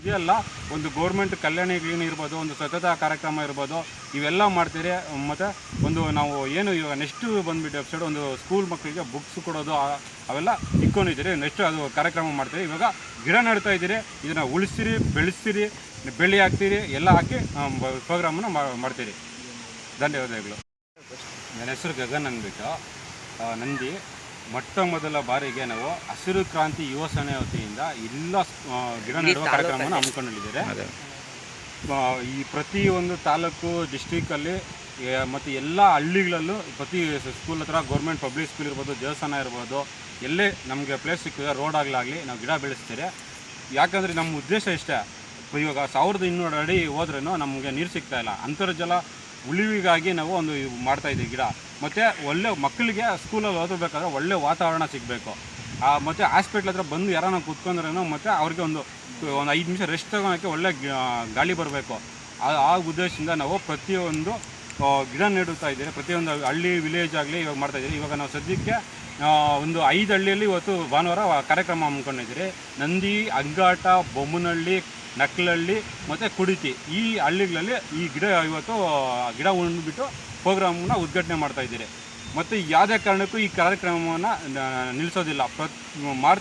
ಇದೆಲ್ಲ ಒಂದು ಗೌರ್ಮೆಂಟ್ ಕಲ್ಯಾಣಿಗಳು ಇರ್ಬೋದು, ಒಂದು ಸ್ವಚ್ಛತಾ ಕಾರ್ಯಕ್ರಮ ಇರ್ಬೋದು, ಇವೆಲ್ಲ ಮಾಡ್ತೀರಿ, ಮತ್ತು ಒಂದು ನಾವು ಏನು ಇವಾಗ ನೆಕ್ಸ್ಟ್ ಬಂದುಬಿಟ್ಟು ವೆಬ್ಸೈಡ್ ಒಂದು ಸ್ಕೂಲ್ ಮಕ್ಕಳಿಗೆ ಬುಕ್ಸ್ ಕೊಡೋದು ಅವೆಲ್ಲ ಇಟ್ಕೊಂಡಿದ್ದೀರಿ. ನೆಕ್ಸ್ಟ್ ಅದು ಕಾರ್ಯಕ್ರಮ ಮಾಡ್ತೀರಿ. ಇವಾಗ ಗಿಡ ನೆಡ್ತಾ ಇದ್ದೀರಿ. ಇದನ್ನು ಉಳಿಸಿರಿ, ಬೆಳೆಸಿರಿ, ಬೆಳ್ಳಿ ಹಾಕ್ತೀರಿ, ಎಲ್ಲ ಹಾಕಿ ಪ್ರೋಗ್ರಾಮನ್ನು ಮಾಡ್ತೀರಿ. ಧನ್ಯವಾದಗಳು. ನನ್ನ ಹೆಸರು ಗಗನ್ ಅಂದ್ಬಿಟ್ಟು ನಂದಿ. ಮೊಟ್ಟ ಮೊದಲ ಬಾರಿಗೆ ನಾವು ಹಸಿರು ಕ್ರಾಂತಿ ಯುವ ಸೇನೆ ವತಿಯಿಂದ ಎಲ್ಲ ಗಿಡ ನೆಡುವ ಕಾರ್ಯಕ್ರಮವನ್ನು ಹಮ್ಮಿಕೊಂಡಿದ್ದಾರೆ ಈ ಪ್ರತಿ ಒಂದು ತಾಲೂಕು ಡಿಸ್ಟಿಕಲ್ಲಿ ಮತ್ತು ಎಲ್ಲ ಹಳ್ಳಿಗಳಲ್ಲೂ ಪ್ರತಿ ಸ್ಕೂಲ್ ಹತ್ರ ಗೌರ್ಮೆಂಟ್ ಪಬ್ಲಿಕ್ ಸ್ಕೂಲ್ ಇರ್ಬೋದು ದೇವಸ್ಥಾನ ಇರ್ಬೋದು ಎಲ್ಲೇ ನಮಗೆ ಪ್ಲೇಸ್ ಸಿಕ್ಕಿದೆ ರೋಡ್ ಆಗಲಾಗಲಿ ನಾವು ಗಿಡ ಬೆಳೆಸ್ತೀರಿ. ಯಾಕಂದರೆ ನಮ್ಮ ಉದ್ದೇಶ ಇಷ್ಟೇ. ಇವಾಗ ಸಾವಿರದ ಇನ್ನೂರು ಅಡಿ ಹೋದ್ರೂ ನಮಗೆ ನೀರು ಸಿಗ್ತಾ ಇಲ್ಲ. ಅಂತರ್ಜಲ ಉಳಿವಿಗಾಗಿ ನಾವು ಒಂದು ಇದು ಮಾಡ್ತಾ ಇದ್ದೀವಿ ಗಿಡ. ಮತ್ತು ಒಳ್ಳೆ ಮಕ್ಕಳಿಗೆ ಸ್ಕೂಲಲ್ಲಿ ಓದಬೇಕಾದ್ರೆ ಒಳ್ಳೆ ವಾತಾವರಣ ಸಿಗಬೇಕು. ಮತ್ತು ಹಾಸ್ಪಿಟ್ಲ್ ಹತ್ರ ಬಂದು ಯಾರನ್ನ ಕೂತ್ಕೊಂಡ್ರೇನೋ ಮತ್ತು ಅವ್ರಿಗೆ ಒಂದು ಒಂದು ಐದು ನಿಮಿಷ ರೆಸ್ಟ್ ತಗೊಳಕ್ಕೆ ಒಳ್ಳೆ ಗಾಳಿ ಬರಬೇಕು. ಆ ಆ ಉದ್ದೇಶದಿಂದ ನಾವು ಪ್ರತಿಯೊಂದು ಗಿಡ ನೆಡುತ್ತಾ ಇದ್ದೀರಿ ಪ್ರತಿಯೊಂದು ಹಳ್ಳಿ ವಿಲೇಜ್ ಆಗಲಿ ಇವಾಗ ಮಾಡ್ತಾ ಇದ್ದೀರಿ ಇವಾಗ ನಾವು ಸದ್ಯಕ್ಕೆ ಒಂದು ಐದು ಹಳ್ಳಿಯಲ್ಲಿ ಇವತ್ತು ಭಾನುವಾರ ಕಾರ್ಯಕ್ರಮ ಹಮ್ಮಿಕೊಂಡಿದ್ದೀರಿ. ನಂದಿ ಅಗ್ಗಾಟ ಬೊಮ್ಮನಹಳ್ಳಿ ನಕ್ಲಹಳ್ಳಿ ಮತ್ತು ಕುಡಿತಿ. ಈ ಹಳ್ಳಿಗಳಲ್ಲಿ ಈ ಗಿಡ ಇವತ್ತು ಗಿಡ ಉಂಡ್ಬಿಟ್ಟು ಪ್ರೋಗ್ರಾಮನ್ನ ಉದ್ಘಾಟನೆ ಮಾಡ್ತಾ ಇದ್ದೀರಿ. ಮತ್ತು ಯಾವುದೇ ಕಾರಣಕ್ಕೂ ಈ ಕಾರ್ಯಕ್ರಮವನ್ನು ನಿಲ್ಲಿಸೋದಿಲ್ಲ. ಪ್ರತಿ ಮಾಡ್